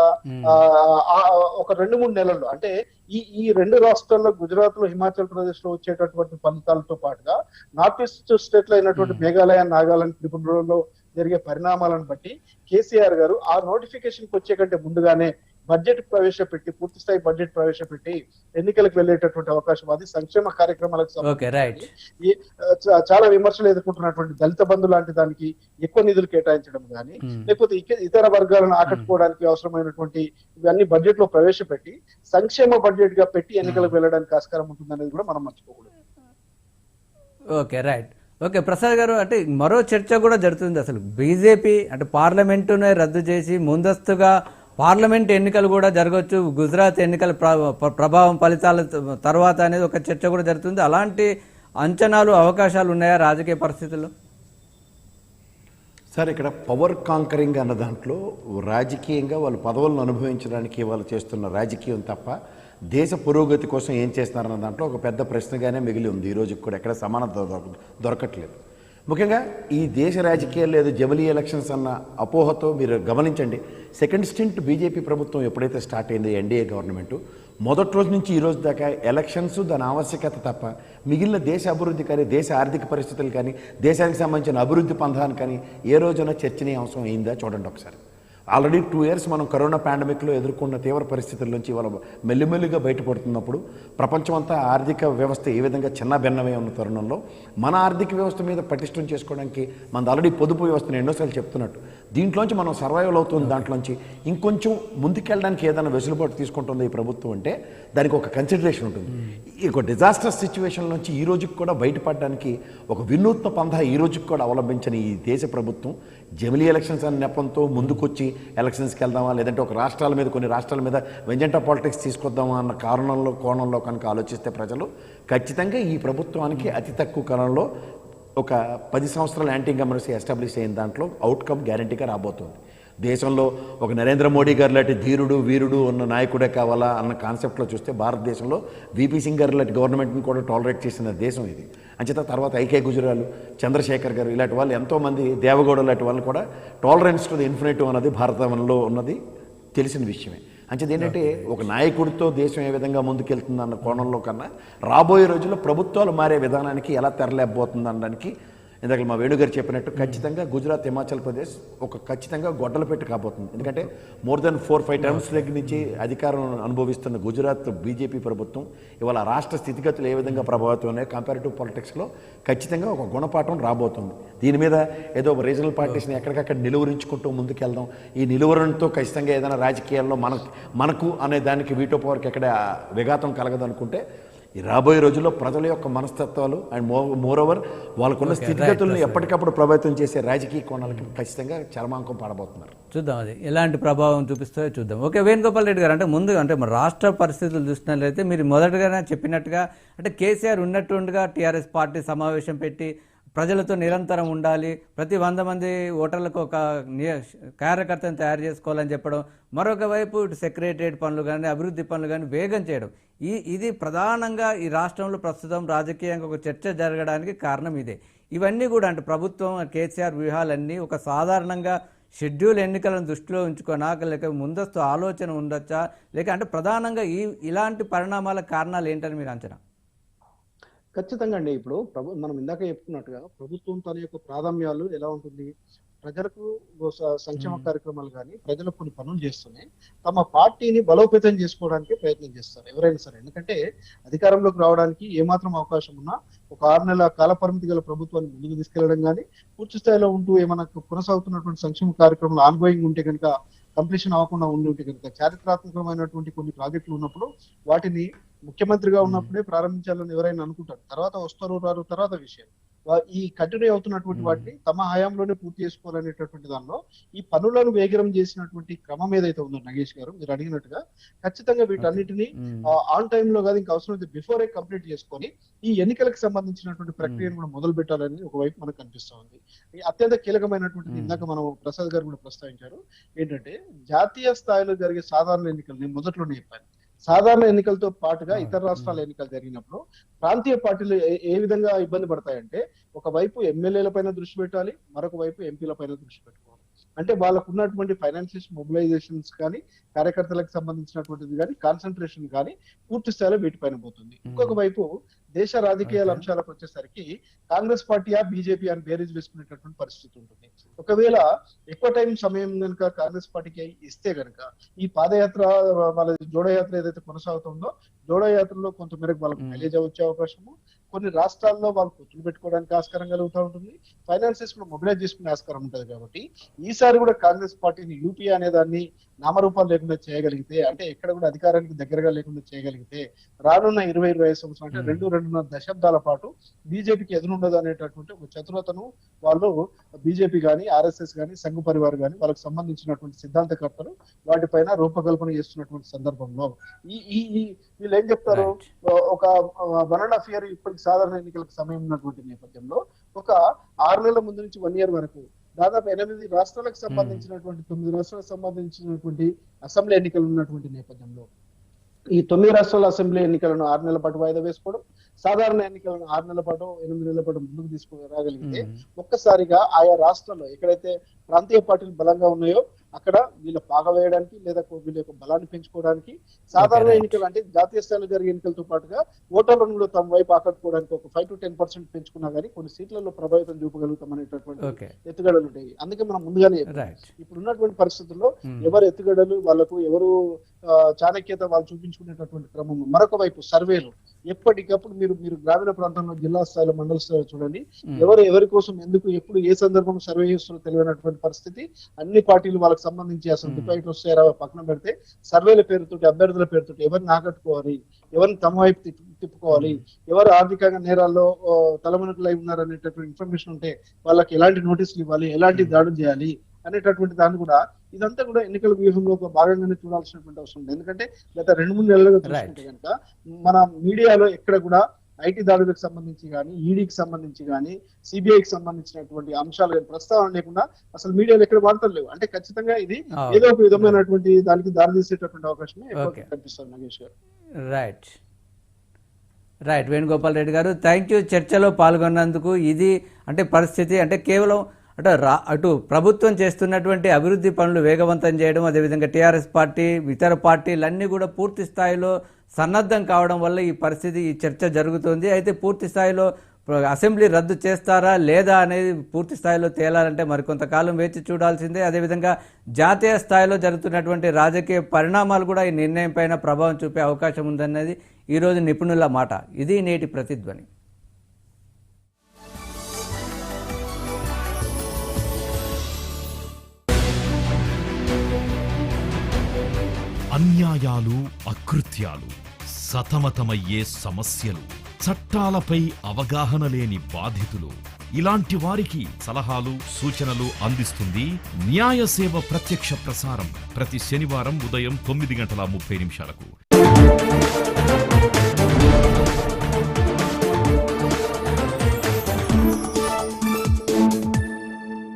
ఒక రెండు మూడు నెలల్లో అంటే ఈ ఈ రెండు రాష్ట్రాల్లో గుజరాత్లో హిమాచల్ ప్రదేశ్లో వచ్చేటటువంటి ఫలితాలతో పాటుగా నార్త్ ఈస్ట్ స్టేట్లో అయినటువంటి మేఘాలయ నాగాలాండ్ త్రిపురలో జరిగే పరిణామాలను బట్టి కేసీఆర్ గారు ఆ నోటిఫికేషన్ వచ్చే కంటే ముందుగానే బడ్జెట్ ప్రవేశపెట్టి పూర్తి స్థాయి బడ్జెట్ ప్రవేశపెట్టి ఎన్నికలకు వెళ్ళేటటువంటి అవకాశం అది. సంక్షేమ కార్యక్రమాలకు ఓకే రైట్. సంబంధించి చాలా విమర్శలు ఎదుర్కొంటున్నటువంటి దళిత బంధు లాంటి దానికి ఎక్కువ నిధులు కేటాయించడం కానీ లేకపోతే ఇతర వర్గాలను ఆకట్టుకోవడానికి అవసరమైనటువంటి ఇవన్నీ బడ్జెట్లో ప్రవేశపెట్టి సంక్షేమ బడ్జెట్గా పెట్టి ఎన్నికలకు వెళ్ళడానికి ఆస్కారం ఉంటుందనేది కూడా మనం మర్చిపోకూడదు. Okay right. ఓకే ప్రసాద్ గారు అంటే మరో చర్చ కూడా జరుగుతుంది అసలు. బీజేపీ అంటే పార్లమెంటునే రద్దు చేసి ముందస్తుగా పార్లమెంట్ ఎన్నికలు కూడా జరగవచ్చు. గుజరాత్ ఎన్నికల ప్రభావం ఫలితాల తర్వాత అనేది ఒక చర్చ కూడా జరుగుతుంది. అలాంటి అంచనాలు అవకాశాలు ఉన్నాయా రాజకీయ పరిస్థితుల్లో? సార్ ఇక్కడ పవర్ కాంకరింగ్ అన్న దాంట్లో రాజకీయంగా వాళ్ళు పదవులను అనుభవించడానికి వాళ్ళు చేస్తున్న రాజకీయం తప్ప దేశ పురోగతి కోసం ఏం చేస్తున్నారన్న దాంట్లో ఒక పెద్ద ప్రశ్నగానే మిగిలి ఉంది. ఈ రోజుకి కూడా ఎక్కడ సమానత దొరకట్లేదు. ముఖ్యంగా ఈ దేశ రాజకీయాలు లేదు జబలీ ఎలక్షన్స్ అన్న అపోహతో మీరు గమనించండి. సెకండ్ స్టింట్ బీజేపీ ప్రభుత్వం ఎప్పుడైతే స్టార్ట్ అయిందో ఎన్డీఏ గవర్నమెంట్ మొదటి రోజు నుంచి ఈ రోజు దాకా ఎలక్షన్స్ దాని ఆవశ్యకత తప్ప మిగిలిన దేశ అభివృద్ధి కానీ దేశ ఆర్థిక పరిస్థితులు కానీ దేశానికి సంబంధించిన అభివృద్ధి పంధాన్ని కానీ ఏ రోజున చర్చనీయ అవసరం అయిందా చూడండి ఒకసారి. ఆల్రెడీ టూ ఇయర్స్ మనం కరోనా పాండమిక్లో ఎదుర్కొన్న తీవ్ర పరిస్థితుల నుంచి ఇవాళ మెల్లిమెల్లిగా బయటపడుతున్నప్పుడు ప్రపంచమంతా ఆర్థిక వ్యవస్థ ఏ విధంగా చిన్న భిన్నమై ఉన్న తరుణంలో మన ఆర్థిక వ్యవస్థ మీద పటిష్టం చేసుకోవడానికి మనది ఆల్రెడీ పొదుపు వ్యవస్థను ఎన్నోసార్లు చెప్తున్నట్టు. దీంట్లోంచి మనం సర్వైవల్ అవుతుంది దాంట్లోంచి. ఇంకొంచెం ముందుకెళ్ళడానికి ఏదైనా వెసులుబాటు తీసుకుంటుంది ఈ ప్రభుత్వం అంటే దానికి ఒక కన్సిడరేషన్ ఉంటుంది. ఈ ఒక డిజాస్టర్ సిచ్యువేషన్ నుంచి ఈ రోజుకి కూడా బయటపడడానికి ఒక వినూత్న పంధా ఈ రోజుకి కూడా అవలంబించిన ఈ దేశ ప్రభుత్వం జమిలీ ఎలక్షన్స్ అనే నెపంతో ముందుకొచ్చి ఎలక్షన్స్కి వెళ్దామా లేదంటే ఒక రాష్ట్రాల మీద కొన్ని రాష్ట్రాల మీద వెంజంటా పాలిటిక్స్ తీసుకొద్దామా అన్న కారణంలో కోణంలో కనుక ఆలోచిస్తే ప్రజలు ఖచ్చితంగా ఈ ప్రభుత్వానికి అతి తక్కువ కాలంలో ఒక పది సంవత్సరాల యాంటీ ఇన్కంబరెన్సీ ఎస్టాబ్లిష్ అయిన దాంట్లో అవుట్కమ్ గ్యారంటీగా రాబోతుంది. దేశంలో ఒక నరేంద్ర మోడీ గారు లాంటి ధీరుడు వీరుడు ఉన్న నాయకుడే కావాలా అన్న కాన్సెప్ట్లో చూస్తే భారతదేశంలో వీపీ సింగ్ గారు లాంటి గవర్నమెంట్ని కూడా టాలరేట్ చేసిన దేశం ఇది. అంచేత తర్వాత ఐకే గుజరాలు చంద్రశేఖర్ గారు ఇలాంటి వాళ్ళు ఎంతోమంది దేవగౌడ లాంటి వాళ్ళు కూడా టాలరెన్స్ టు ది ఇన్ఫినిటివ్ అన్నది భారతంలో ఉన్నది తెలిసిన విషయమే. అంచేది ఏంటంటే ఒక నాయకుడితో దేశం ఏ విధంగా ముందుకెళ్తుంది అన్న కోణంలో కన్నా రాబోయే రోజుల్లో ప్రభుత్వాలు మారే విధానానికి ఎలా తెరలేకపోతుంది అనడానికి ఇందాక మా వేణుగారు చెప్పినట్టు ఖచ్చితంగా గుజరాత్ హిమాచల్ ప్రదేశ్ ఒక ఖచ్చితంగా గొడ్డలు పెట్టి కాబోతుంది. ఎందుకంటే more than four five terms దగ్గర నుంచి అధికారం అనుభవిస్తున్న గుజరాత్ బీజేపీ ప్రభుత్వం ఇవాళ రాష్ట్ర స్థితిగతులు ఏ విధంగా ప్రభావితం ఉన్నాయో కంపారిటివ్ పాలిటిక్స్లో ఖచ్చితంగా ఒక గుణపాఠం రాబోతుంది. దీని మీద ఏదో రీజనల్ పార్టీస్ని ఎక్కడికక్కడ నిలువరించుకుంటూ ముందుకెళ్దాం. ఈ నిలువరణతో ఖచ్చితంగా ఏదైనా రాజకీయాల్లో మన మనకు అనే దానికి వీటో పవర్కి ఎక్కడ విఘాతం కలగదనుకుంటే ఈ రాబోయే రోజుల్లో ప్రజల యొక్క మనస్తత్వాలు అండ్ మో మోరోవర్ వాళ్ళకున్న స్థితిగతులను ఎప్పటికప్పుడు ప్రభావితం చేసే రాజకీయ కోణాలకి ఖచ్చితంగా చరమాంకం పడబోతున్నారు. చూద్దాం అది. ఎలాంటి ప్రభావం చూపిస్తాయో చూద్దాం. ఓకే వేణుగోపాల్ రెడ్డి గారు అంటే ముందు అంటే మన రాష్ట్ర పరిస్థితులు చూసినట్లయితే మీరు మొదటగానే చెప్పినట్టుగా అంటే కేసీఆర్ ఉన్నట్టుండగా టీఆర్ఎస్ పార్టీ సమావేశం పెట్టి ప్రజలతో నిరంతరం ఉండాలి. ప్రతి వంద మంది ఓటర్లకు ఒక కార్యకర్తను తయారు చేసుకోవాలని చెప్పడం మరొక వైపు ఇటు సెక్రటరియట్ పనులు కానీ అభివృద్ధి పనులు కానీ వేగం చేయడం. ఈ ఇది ప్రధానంగా ఈ రాష్ట్రంలో ప్రస్తుతం రాజకీయంగా ఒక చర్చ జరగడానికి కారణం ఇదే. ఇవన్నీ కూడా అంటే ప్రభుత్వం కేసీఆర్ వ్యూహాలన్నీ ఒక సాధారణంగా షెడ్యూల్ ఎన్నికలను దృష్టిలో ఉంచుకోనా లేక ముందస్తు ఆలోచన ఉండొచ్చా? లేక అంటే ప్రధానంగా ఈ ఇలాంటి పరిణామాల కారణాలు ఏంటని మీరు అంచనా? ఖచ్చితంగా అండి. ఇప్పుడు ప్రభు మనం ఇందాక చెప్పుకున్నట్టుగా ప్రభుత్వం తన యొక్క ప్రాధాన్యాలు ఎలా ఉంటుంది? ప్రజలకు సంక్షేమ కార్యక్రమాలు కానీ ప్రజలకు కొన్ని పనులు చేస్తూనే తమ పార్టీని బలోపేతం చేసుకోవడానికి ప్రయత్నం చేస్తారు. ఎవరైనా సరే. ఎందుకంటే అధికారంలోకి రావడానికి ఏమాత్రం అవకాశం ఉన్నా ఒక ఆరు నెలల కాల పరిమితి గల ప్రభుత్వాన్ని ముందుకు తీసుకెళ్ళడం కానీ పూర్తి స్థాయిలో ఉంటూ ఏమైనా కొనసాగుతున్నటువంటి సంక్షేమ కార్యక్రమాలు ఆన్గోయింగ్ ఉంటే కనుక కంప్లీషన్ అవ్వకుండా ఉండి ఉంటే కనుక చారిత్రాత్మకమైనటువంటి కొన్ని ప్రాజెక్టులు ఉన్నప్పుడు వాటిని ముఖ్యమంత్రిగా ఉన్నప్పుడే ప్రారంభించాలని ఎవరైనా అనుకుంటారు. తర్వాత వస్తారు రారు తర్వాత విషయం. ఈ కంటిన్యూ అవుతున్నటువంటి. వాటిని తమ హయాంలోనే పూర్తి చేసుకోవాలనేటటువంటి దానిలో ఈ పనులను వేగరం చేసినటువంటి క్రమం ఏదైతే ఉందో నగేష్ గారు మీరు అడిగినట్టుగా ఖచ్చితంగా వీటన్నిటిని ఆన్ టైమ్లో కాదు ఇంకా అవసరం అయితే బిఫోరే కంప్లీట్ చేసుకొని ఈ ఎన్నికలకు సంబంధించినటువంటి ప్రక్రియను కూడా మొదలు పెట్టాలని ఒకవైపు మనకు కనిపిస్తా ఉంది. అత్యంత కీలకమైనటువంటిది. ఇందాక మనం ప్రసాద్ గారు కూడా ప్రస్తావించారు. ఏంటంటే జాతీయ స్థాయిలో జరిగే సాధారణ ఎన్నికలు నేను మొదట్లోనే చెప్పాను. సాధారణ ఎన్నికలతో పాటుగా ఇతర రాష్ట్రాల ఎన్నికలు జరిగినప్పుడు ప్రాంతీయ పార్టీలు ఏ- ఏ విధంగా ఇబ్బంది పడతాయంటే ఒకవైపు ఎమ్మెల్యేల పైన దృష్టి పెట్టాలి మరొక వైపు ఎంపీల పైన దృష్టి పెట్టుకోవాలి. అంటే వాళ్ళకు ఉన్నటువంటి ఫైనాన్షియల్ మొబిలైజేషన్స్ కానీ కార్యకర్తలకు సంబంధించినటువంటిది కానీ కాన్సన్ట్రేషన్ కానీ పూర్తి స్థాయిలో వీటిపైన పోతుంది. ఇంకొక వైపు దేశ రాజకీయాల. అంశాలకు వచ్చేసరికి కాంగ్రెస్ పార్టీయా బీజేపీ అని బేరీజ్ వేసుకునేటటువంటి పరిస్థితి ఉంటుంది ఒకవేళ ఎక్కువ టైం సమయం కనుక కాంగ్రెస్ పార్టీకి ఇస్తే కనుక ఈ పాదయాత్ర వాళ్ళ జోడయాత్ర ఏదైతే కొనసాగుతుందో జోడయాత్రలో కొంత మేరకు వాళ్ళకి. మైలేజ్ వచ్చే అవకాశము కొన్ని రాష్ట్రాల్లో వాళ్ళు పొత్తులు పెట్టుకోవడానికి ఆస్కారం కలుగుతూ ఉంటుంది ఫైనాన్సెస్ కూడా మొబిలైజ్ చేసుకునే ఆస్కారం ఉంటుంది కాబట్టి ఈసారి కూడా కాంగ్రెస్ పార్టీని యూపీ అనే దాన్ని నామరూపాలు లేకుండా చేయగలిగితే అంటే ఎక్కడ కూడా అధికారానికి దగ్గరగా లేకుండా చేయగలిగితే రానున్న ఇరవై ఇరవై ఐదు సంవత్సరాలు అంటే. రెండు రెండున్నర దశాబ్దాల పాటు బీజేపీకి ఎదురుండదు అనేటటువంటి ఒక చతురతను వాళ్ళు బీజేపీ కానీ ఆర్ఎస్ఎస్ కానీ సంఘ పరివార్ కానీ వాళ్ళకి సంబంధించినటువంటి సిద్ధాంతకర్తలు వాటిపైన రూపకల్పన చేస్తున్నటువంటి సందర్భంలో ఈ ఈ ఈ వీళ్ళు ఏం చెప్తారు? ఒక వన్ అండ్ హాఫ్ ఇయర్ ఇప్పటికి సాధారణ ఎన్నికలకు సమయం ఉన్నటువంటి నేపథ్యంలో ఒక ఆరు నెలల ముందు నుంచి వన్ ఇయర్ వరకు దాదాపు ఎనిమిది రాష్ట్రాలకు సంబంధించినటువంటి తొమ్మిది రాష్ట్రాలకు సంబంధించినటువంటి అసెంబ్లీ ఎన్నికలు ఉన్నటువంటి నేపథ్యంలో ఈ తొమ్మిది రాష్ట్రాల అసెంబ్లీ ఎన్నికలను ఆరు నెలల పాటు వాయిదా వేసుకోవడం సాధారణ ఎన్నికలను ఆరు నెలల పాటు ఎనిమిది నెలల పాటు ముందుకు తీసుకుని రాగలిగితే ఒక్కసారిగా ఆయా రాష్ట్రాల్లో ఎక్కడైతే ప్రాంతీయ పార్టీలు బలంగా ఉన్నాయో అక్కడ వీళ్ళ పాగ వేయడానికి లేదా వీళ్ళ యొక్క బలాన్ని పెంచుకోవడానికి సాధారణ. ఎన్నికలు అంటే జాతీయ స్థాయిలో జరిగే ఎన్నికలతో పాటుగా ఓటర్లను కూడా తమ వైపు ఆకట్టుకోవడానికి ఒక ఫైవ్ టు టెన్ పర్సెంట్ పెంచుకున్నా కానీ కొన్ని సీట్లలో ప్రభావితం చూపగలుగుతాం అనేటటువంటి ఎత్తుగడలు ఉంటాయి అందుకే మనం ముందుగానే ఇప్పుడు ఉన్నటువంటి పరిస్థితుల్లో ఎవరు ఎత్తుగడలు? వాళ్ళకు ఎవరు చాణక్యత వాళ్ళు చూపించుకునేటటువంటి క్రమం. మరొక వైపు సర్వేలు. ఎప్పటికప్పుడు మీరు మీరు గ్రామీణ ప్రాంతంలో జిల్లా స్థాయిలో మండల స్థాయిలో చూడండి. ఎవరు ఎవరి కోసం ఎందుకు ఎప్పుడు ఏ సందర్భం సర్వే చేస్తారో తెలియనటువంటి పరిస్థితి. అన్ని పార్టీలు వాళ్ళకి సంబంధించి అసలు. డిపాజిట్ వస్తాయో పక్కన పెడితే సర్వేల పేరుతోటి అభ్యర్థుల పేరుతోటి ఎవరిని ఆకట్టుకోవాలి? ఎవరిని తమ వైపు తిప్పు- తిప్పుకోవాలి? ఎవరు ఆర్థికంగా నేరాల్లో తలమునకలై ఉన్నారు అనేటటువంటి ఇన్ఫర్మేషన్ ఉంటే వాళ్ళకి ఎలాంటి నోటీసులు ఇవ్వాలి? ఎలాంటి దాడులు చేయాలి? అనేటటువంటి దాన్ని కూడా ఇదంతా కూడా ఎన్నికల వ్యూహంలో ఒక భాగంగానే చూడాల్సినటువంటి అవసరం ఉంది. ఎందుకంటే గత రెండు మూడు నెలలుగా చూసుకుంటే కనుక మన మీడియాలో ఎక్కడ కూడా ఐటీ దాడులకు సంబంధించి కానీ ఈడీకి సంబంధించి కానీ సిబిఐకి సంబంధించినటువంటి అంశాలు కానీ ప్రస్తావన లేకుండా అసలు మీడియాలో ఎక్కడ వార్తలు లేవు. అంటే ఖచ్చితంగా ఇది ఆ, ఏదో ఒక విధమైనటువంటి దానికి దారితీసేటటువంటి అవకాశమే ఎక్కువ Okay. కనిపిస్తుంది నగేష్ గారు. రైట్ రైట్ వేణుగోపాల్ రెడ్డి గారు థ్యాంక్ యూ చర్చలో పాల్గొన్నందుకు ఇది అంటే పరిస్థితి అంటే కేవలం అంటే రా అటు ప్రభుత్వం చేస్తున్నటువంటి అభివృద్ధి పనులు వేగవంతం చేయడం అదేవిధంగా టీఆర్ఎస్ పార్టీ ఇతర పార్టీలన్నీ కూడా పూర్తి స్థాయిలో సన్నద్ధం కావడం వల్ల ఈ పరిస్థితి ఈ చర్చ జరుగుతుంది. అయితే పూర్తి స్థాయిలో అసెంబ్లీ రద్దు చేస్తారా లేదా అనేది పూర్తి స్థాయిలో తేలాలంటే మరికొంతకాలం వేచి చూడాల్సిందే. అదేవిధంగా జాతీయ స్థాయిలో జరుగుతున్నటువంటి రాజకీయ పరిణామాలు కూడా ఈ నిర్ణయం పైన ప్రభావం చూపే అవకాశం ఉందన్నది ఈరోజు నిపుణుల మాట. ఇది నేటి ప్రతిధ్వని. అన్యాయాలు అకృత్యాలు సతమతమయ్యే సమస్యలు చట్టాలపై అవగాహన లేని బాధితులు ఇలాంటి వారికి సలహాలు సూచనలు అందిస్తుంది న్యాయ సేవ ప్రత్యక్ష ప్రసారం ప్రతి శనివారం ఉదయం తొమ్మిది గంటల ముప్పై నిమిషాలకు.